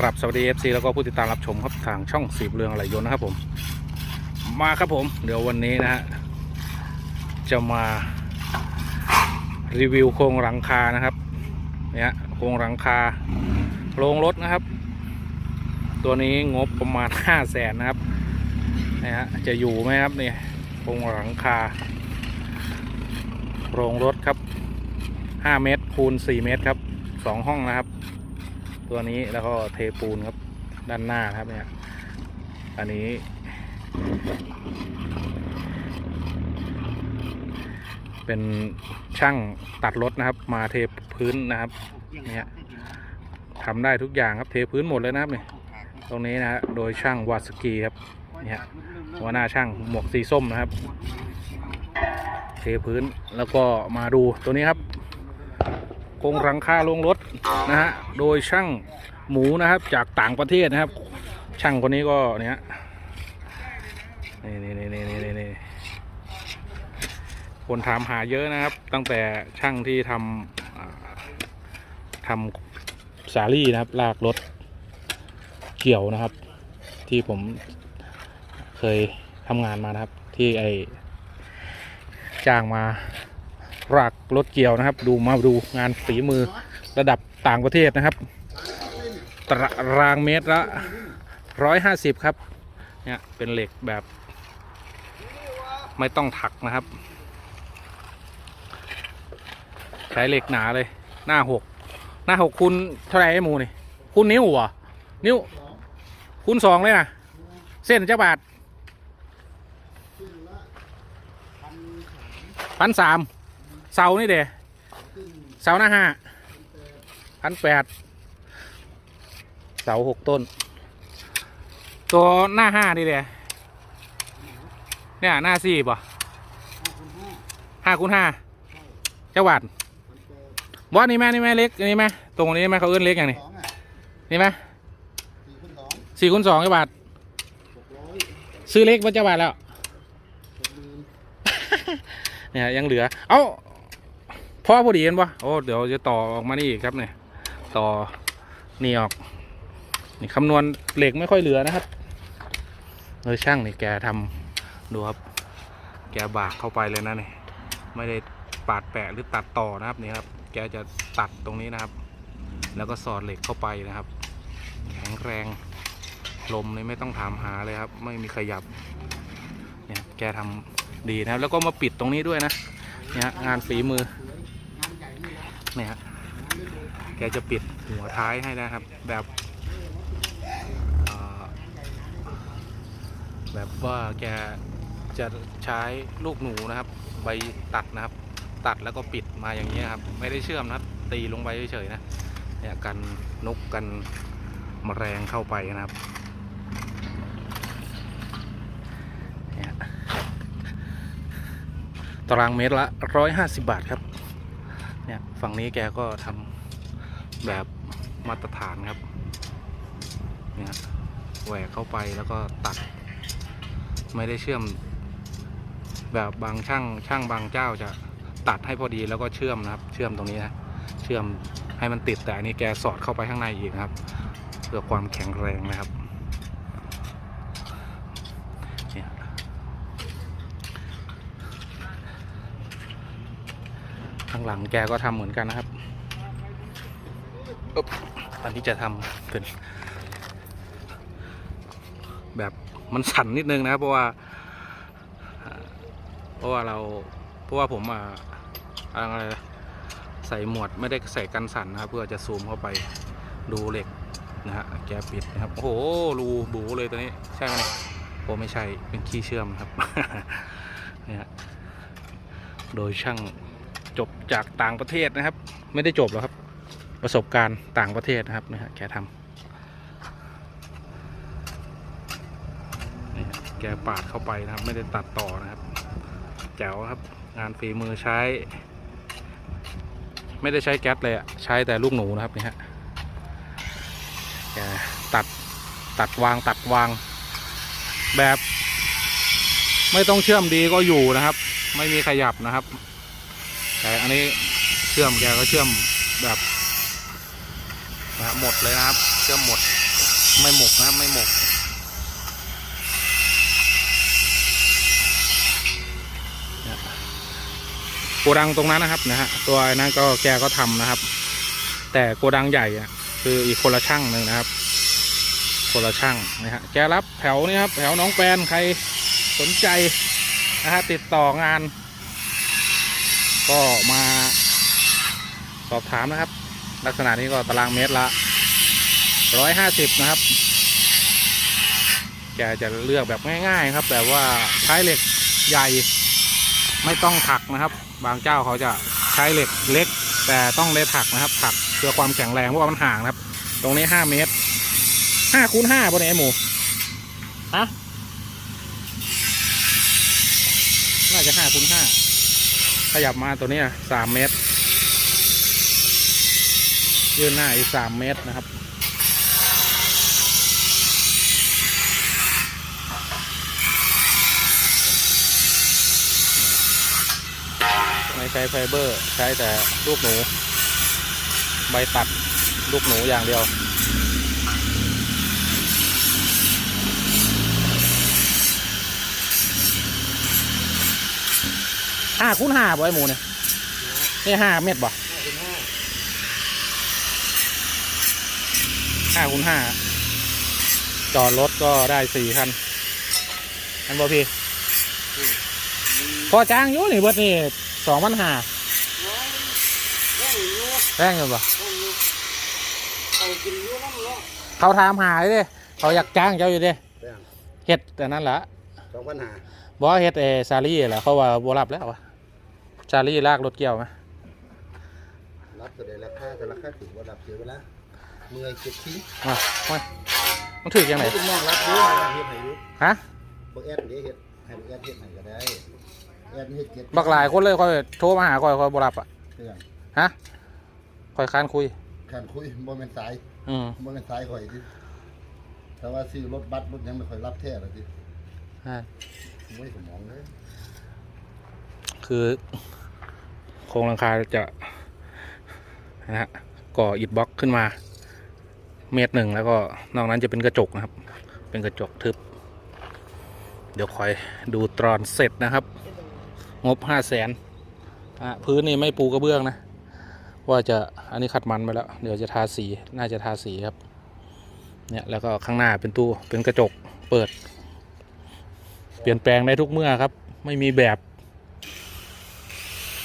กรับสวัสดีเอฟซีแล้วก็ผู้ติดตามรับชมครับทางช่องสีบเรืองไหลยนต์นะครับผม มาครับผม เดี๋ยววันนี้นะฮะจะมารีวิวโครงหลังคานะครับเนี่ยโครงหลังคาโรงรถนะครับ ตัวนี้งบประมาณ5 0 0แสนนะครับนะฮะจะอยู่ไหมครับเนี่ยโครงหลังคา โรงรถครับ5เมตรคูณ4เมตรครับ2ห้องนะครับ ตัวนี้แล้วก็เทปูนครับด้านหน้าครับเนี่ย อันนี้ เป็นช่างตัดรถนะครับ มาเทพื้นนะครับเนี่ยทำได้ทุกอย่างครับเทพื้นหมดเลยนะครับเนี่ยตรงนี้นะฮะโดยช่างวาสกีครับเนี่ยหัวหน้าช่างหมวกสีส้มนะครับ เทพื้นแล้วก็มาดูตัวนี้ครับ โครงหลังคาลงรถนะฮะโดยช่างหมูนะครับจากต่างประเทศนะครับ ช่างคนนี้ก็เนี่ยนี่นี่นี่นี่นี่นี่คนถามหาเยอะนะครับ ตั้งแต่ช่างที่ทำอ่าทำสาลี่นะครับ ลากรถเกี่ยวนะครับ ที่ผมเคยทำงานมานะครับ ที่ไอจ้างมา รากรถเกี่ยวนะครับ ดูมาดูงานฝีมือระดับต่างประเทศนะครับตารางเมตรละร้อยห้าสิบครับ เนี่ยเป็นเหล็กแบบ ไม่ต้องถักนะครับ ใช้เหล็กหนาเลย หน้าหกหน้าหกคูณเท่าไรไอ้หมูนี่คูณนิ้วเหรอนิ้วคูณสองเลยนะเส้นเจ้าบาทพันสาม เสานี่เด้เสาหน้าห้าพันแปดเสาหกต้น ตัวหน้าห้านี่เด้เนี่ยหน้าสี่ป่ะห้าคูณห้าเจ้าหวัดว่านี่แม่นี่แม่เล็กนี่แม่ตรงนี้แม่เขาเอื้นเล็กอย่างนี้สองอะนี่ไหมสี่คูณสองสี่คูณสองเจ้าบาทหกร้อยซื้อเล็กว่าเจ้าบาทแล้วหกหมื่นเนี่ยยังเหลือ เอ้าพ่ อพอดีเห็นปะโอ้เดี๋ยวจะต่อออกมานี่อีกครับเนี่ยต่อนี่ออกนี่คำนวณเหล็กไม่ค่อยเหลือนะครับเออช่างนี่แกทำดูครับ แกบากเข้าไปเลยนะนี่ไม่ได้ปาดแปะหรือตัดต่อนะครับนี่ครับ แกจะตัดตรงนี้นะครับ แล้วก็สอดเหล็กเข้าไปนะครับ แข็งแรงลมนี่ไม่ต้องถามหาเลยครับ ไม่มีขยับเนี่ยแกทำดีนะครับ แล้วก็มาปิดตรงนี้ด้วยนะเนี่ยงานฝีมือ นี่ฮะแกจะปิดหัวท้ายให้นะครับ แบบแบบว่าแกจะใช้ลูกหนูนะครับ ใบตัดนะครับ ตัดแล้วก็ปิดมาอย่างนี้ครับ ไม่ได้เชื่อมนะครับ ตีลงไปเฉยๆนะเนี่ยกันนกกันมแมลงเข้าไปนะครับเนี่ยตารางเมตรละร้อยห้าสิบาทครับ เนี่ยฝั่งนี้แกก็ทำแบบมาตรฐานครับเนี่ยแหวกเข้าไปแล้วก็ตัด ไม่ได้เชื่อม แบบบางช่างช่างบางเจ้าจะตัดให้พอดีแล้วก็เชื่อมนะครับ เชื่อมตรงนี้นะเชื่อมให้มันติดแต่อันนี้แกสอดเข้าไปข้างในอีกนะครับ เพื่อความแข็งแรงนะครับเนี่ย ข้างหลังแกก็ทำเหมือนกันนะครับตอนนี้จะทำเป็นแบบมันสั่นนิดนึงนะครับเพราะว่า เพราะว่าเราเพราะว่าผมอ่าอะไรใส่หมวดไม่ได้ใส่กันสั่นนะครับ เพื่อจะซูมเข้าไปดูเหล็กนะฮะแกปิดนะครับ โอ้โหรูบูเลยตัวนี้ใช่ไหมโอ้ไม่ใช่เป็นขี้เชื่อมครับเนี่ยโดยช่าง จบจากต่างประเทศนะครับ ไม่ได้จบหรอกครับ ประสบการณ์ต่างประเทศนะครับนะฮะแกทำนี่ฮะแกปาดเข้าไปนะครับ ไม่ได้ตัดต่อนะครับแจ๋วครับ งานฝีมือใช้ ไม่ได้ใช้แก๊สเลยอะใช้แต่ลูกหนูนะครับนี่ฮะแกตัดตัดวางตัดวางแบบ ไม่ต้องเชื่อมดีก็อยู่นะครับ ไม่มีขยับนะครับ แต่อันนี้เชื่อมแกก็เชื่อมแบบนะหมดเลยนะครับ เชื่อมหมด ไม่หมกนะครับไม่หมกโกดังตรงนั้นนะครับนะฮะตัวนั้นก็แกก็ทำนะครับ แต่โกดังใหญ่อะคืออีกคนละช่างหนึ่งนะครับ คนละช่างนะฮะแกรับแถวนี้ครับแถวน้องแปนใครสนใจนะฮะติดต่องาน ก็มาสอบถามนะครับ ลักษณะนี้ก็ตารางเมตรละร้อยห้าสิบนะครับ แกจะเลือกแบบง่าย ๆ ครับแบบว่าใช้เหล็กใหญ่ไม่ต้องถักนะครับ บางเจ้าเขาจะใช้เหล็กเล็ก แต่ต้องได้ถักนะครับ ถักเพื่อความแข็งแรงเพราะว่ามันห่างนะครับ ตรงนี้ห้าเมตรห้าคูณห้าบนไอ้หมูฮะน่าจะห้าคูณห้า ขยับมาตัวนี้สามเมตร ยื่นหน้าอีกสามเมตรนะครับ ไม่ใช้ไฟเบอร์ ใช้แต่ลูกหนู ใบตัดลูกหนูอย่างเดียว ห้าคูณห้าบ่ไอหมูเนี่ยนี่ห้าเมตรบ่ห้าเป็นห้าห้าคูณห้าจอดรถก็ได้สี่คันอันบ่พี่พอจ้างอยู่นี่เบิดนี่สองพันห้าร้อยร้อยอยู่แรงอยู่บ่ร้อยอยู่เอากินอยู่น้ำเนาะเขาถามหาเลยเด้เขาอยากจ้างเจ้าอยู่เด้แป้งเฮ็ดแต่นั้นละสองพันห้าบอเฮ็ดเออซารี่แหละเขาว่าบ่รับแล้ววะ ซารี่ลากรถเกี่ยวไหมรับแต่ได้ราคาแต่ราคาถือว่ารับเสียเวลาเมื่อยเจ็บทิ้งมาไม่มันถือยังไงไม่ต้องมองรับเยอะเฮ็ดให้อยู่ฮะบ่แอดเด้เฮ็ดให้บ่แอดเฮ็ดให้ก็ได้แอดเฮ็ดเจ็ดบักหลายคนเลยคอยโทรมาหาคอยคอยบ่รับอะเรื่องฮะคอยค้านคุยขันคุยบ่แม่นสายอืมบ่แม่นสายข่อยดิถ้าว่าซื้อรถบัสรถหยังไม่ค่อยรับแท้แล้วดิอ่าไม่สมองเลยคือ โครงหลังคาจะนะฮะก่ออิฐบล็อกขึ้นมา เมตรหนึ่งแล้วก็นอกนั้นจะเป็นกระจกนะครับ เป็นกระจกทึบ เดี๋ยวคอยดูตอนเสร็จนะครับ งบห้าแสนพื้นนี่ไม่ปูกระเบื้องนะ ว่าจะอันนี้ขัดมันไปแล้ว เดี๋ยวจะทาสีน่าจะทาสีครับเนี่ยแล้วก็ข้างหน้าเป็นตู้เป็นกระจกเปิด เปลี่ยนแปลงได้ทุกเมื่อครับ ไม่มีแบบ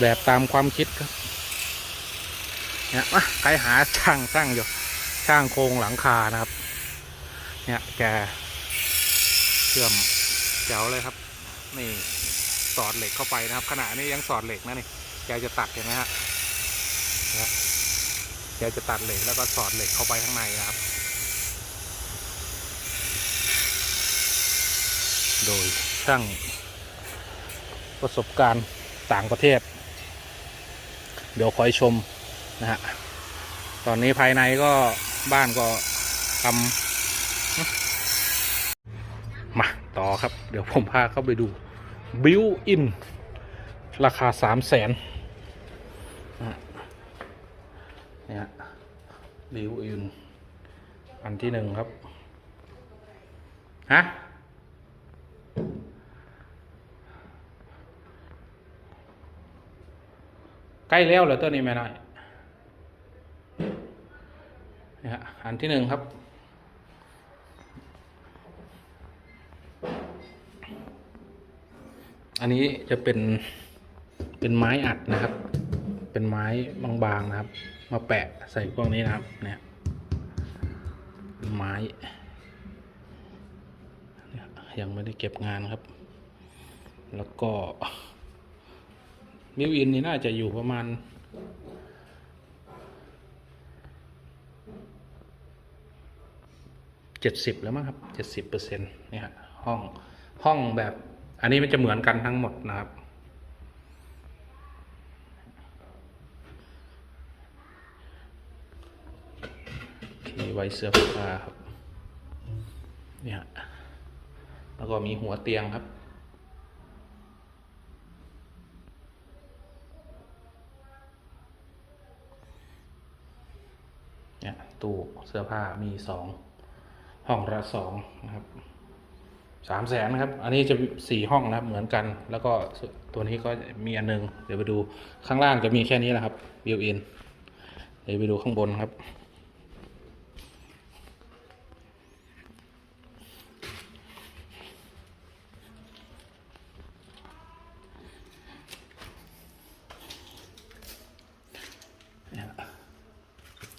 แบบตามความคิดครับเนี่ยใครหาช่างช่างอยู่ ช่างโครงหลังคานะครับ เนี่ยแกเชื่อมแจ๋วเลยครับ นี่สอดเหล็กเข้าไปนะครับ ขณะนี้ยังสอดเหล็กนะนี่แกจะตัดเห็นไหมฮะนะแกจะตัดเหล็กแล้วก็สอดเหล็กเข้าไปข้างในนะครับ โดยช่างประสบการณ์ต่างประเทศ เดี๋ยวคอยชมนะฮะตอนนี้ภายในก็บ้านก็ทำมาต่อครับ เดี๋ยวผมพาเข้าไปดูบิวอินราคาสามแสนนี่ฮะบิวอินอันที่หนึ่งครับ ฮะ ใกล้แล้วเหรอตัวนี้แม่น้อยนี่ฮะอันที่หนึ่งครับ อันนี้จะเป็นเป็นไม้อัดนะครับ เป็นไม้บางๆนะครับ มาแปะใส่พวกนี้นะครับ เนี่ยไม้เนี่ยยังไม่ได้เก็บงานครับ แล้วก็ มิวอินนี่น่าจะอยู่ประมาณเจ็ดสิบแล้วมั้งครับเจ็ดสิบเปอร์เซ็นต์นี่ฮะห้องห้องแบบ อันนี้มันจะเหมือนกันทั้งหมดนะครับที่ไว้เสื้อผ้าครับเนี่ยแล้วก็มีหัวเตียงครับ เนี่ย ตู้เสื้อผ้ามีสองห้องละสองนะครับสามแสนครับ อันนี้จะสี่ห้องนะครับเหมือนกัน แล้วก็ตัวนี้ก็มีอันหนึง เดี๋ยวไปดูข้างล่างจะมีแค่นี้แหละครับวิวอิน เดี๋ยวไปดูข้างบนครับ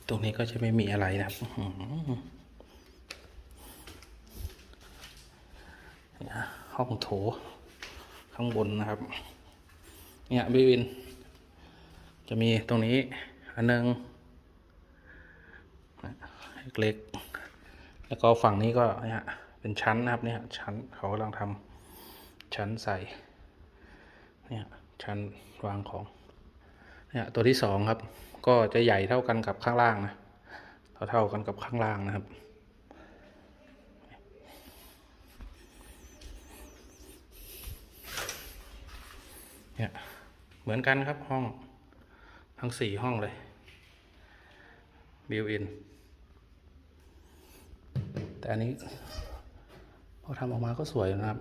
ตรง นี้ก็จะไม่มีอะไรนะครับห้องโถข้างบนนะครับ เนี่ยบิวิน จะมีตรงนี้ อันหนึงเล็กๆแล้วก็ฝั่งนี้ก็เนี่ยเป็นชั้นนะครับเนี่ยชั้นเขากำลังทำชั้นใส่เนี่ยชั้นวางของเนี่ยตัวที่สองครับ ก็จะใหญ่เท่ากันกับข้างล่างนะเท่าเท่ากันกับข้างล่างนะครับเนี่ยเหมือนกันครับห้องทั้งสี่ห้องเลยบิวอินแต่อันนี้พอทำออกมาก็สวยนะครับ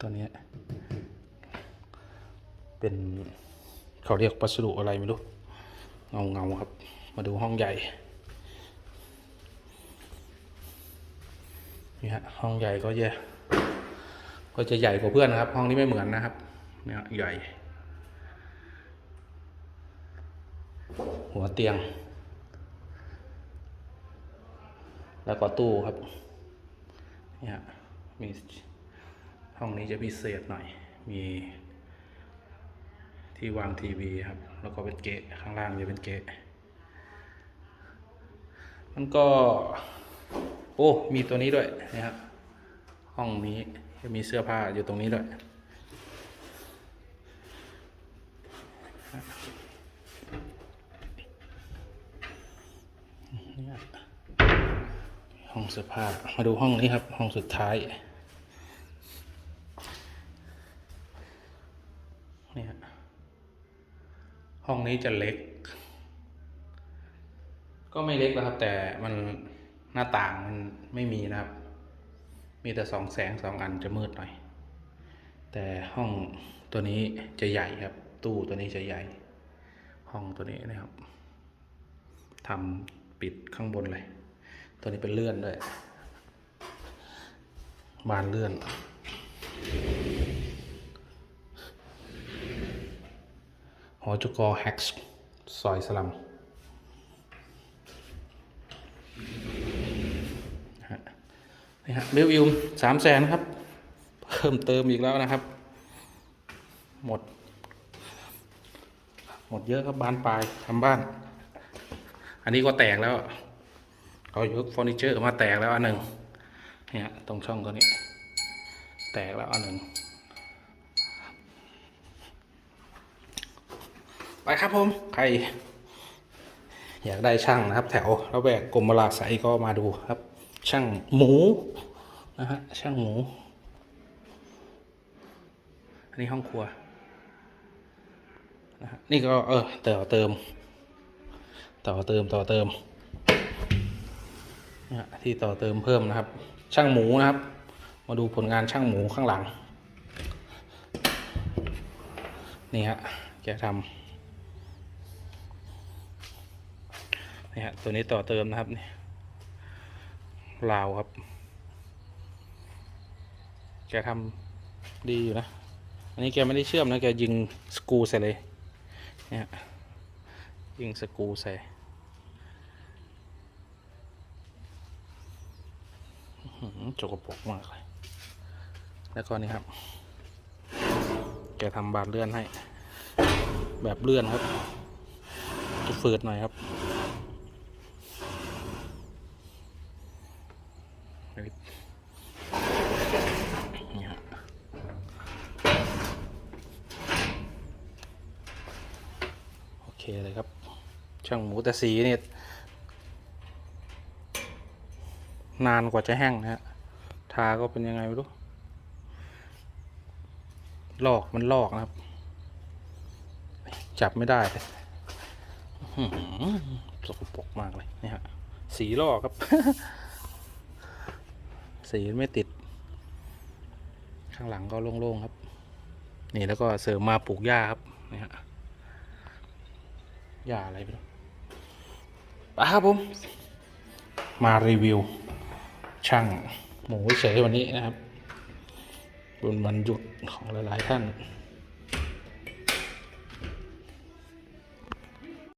ตัวนี้เป็นเขาเรียกวัสดุอะไรไม่รู้ เงาเงาครับ มาดูห้องใหญ่ นี่ฮะห้องใหญ่ก็จะก็จะใหญ่กว่าเพื่อนนะครับ ห้องนี้ไม่เหมือนนะครับเนี่ยใหญ่ หัวเตียง แล้วก็ตู้ครับเนี่ยมีห้องนี้จะพิเศษหน่อยมี ที่วางทีวีครับ แล้วก็เป็นเกะข้างล่างจะเป็นเกะ มันก็ โอ้ มีตัวนี้ด้วยนะครับ ห้องนี้จะมีเสื้อผ้าอยู่ตรงนี้ด้วยห้องเสื้อผ้ามาดูห้องนี้ครับ ห้องสุดท้าย ห้ องนี้จะเล็ก ก็ไม่เล็กนะครับ แต่มันหน้าต่างมันไม่มีนะครับ มีแต่สองแสงสองอันจะมืดหน่อย แต่ห้องตัวนี้จะใหญ่ครับ ตู้ตัวนี้จะใหญ่ ห้องตัวนี้นะครับทำปิดข้างบนเลย ตัวนี้เป็นเลื่อนด้วยบานเลื่อน หอจุกอแฮกส์ซอยสลัมนะฮะนี่ฮะเบลอิมสามแสนครับ เพิ่มเติมอีกแล้วนะครับ หมด หมดเยอะครับบานปลายทำบ้าน อันนี้ก็แตกแล้วเอายกเฟอร์นิเจอร์มาแตกแล้วอันหนึ่งเนี่ยตรงช่องตัวนี้ แตกแล้วอันหนึ่ง ไปครับผมใคร อยากได้ช่างนะครับ แถวระแวกกรมราไสยก็มาดูครับ ช่างหมูนะฮะช่างหมู อันนี้ห้องครัวนะฮะนี่ก็เออต่อเติม ต่อเติมต่อเติมนี่ยที่ต่อเติมเพิ่มนะครับ ช่างหมูนะครับ มาดูผลงานช่างหมูข้างหลัง นี่ฮะแกทำ นี่ฮะตัวนี้ต่อเติมนะครับนี่ลาวครับ แกทำดีอยู่นะ อันนี้แกไม่ได้เชื่อมนะ แกยิงสกูใส่เลย เนี่ยยิงสกูใส่จกปรกมากเลย แล้วก็นี่ครับ แกทำบานเลื่อนให้ แบบเลื่อนครับจะฝืดหน่อยครับ นี่ฮะโอเคเลยครับ ช่างหมูแต่สีเนี่ยนานกว่าจะแห้งนะฮะ ทาก็เป็นยังไงไม่รู้ ลอกมันลอกนะครับ จับไม่ได้เลยสกปรกมากเลยนี่ฮะ สีลอกครับ สีไม่ติด ข้างหลังก็โล่งๆครับ นี่แล้วก็เสริมมาปลูกหญ้าครับนี่ฮะหญ้าอะไรไปดูไปครับผม มารีวิว ช่างหมูเฉยวันนี้นะครับบนวันหยุดของหลายๆท่าน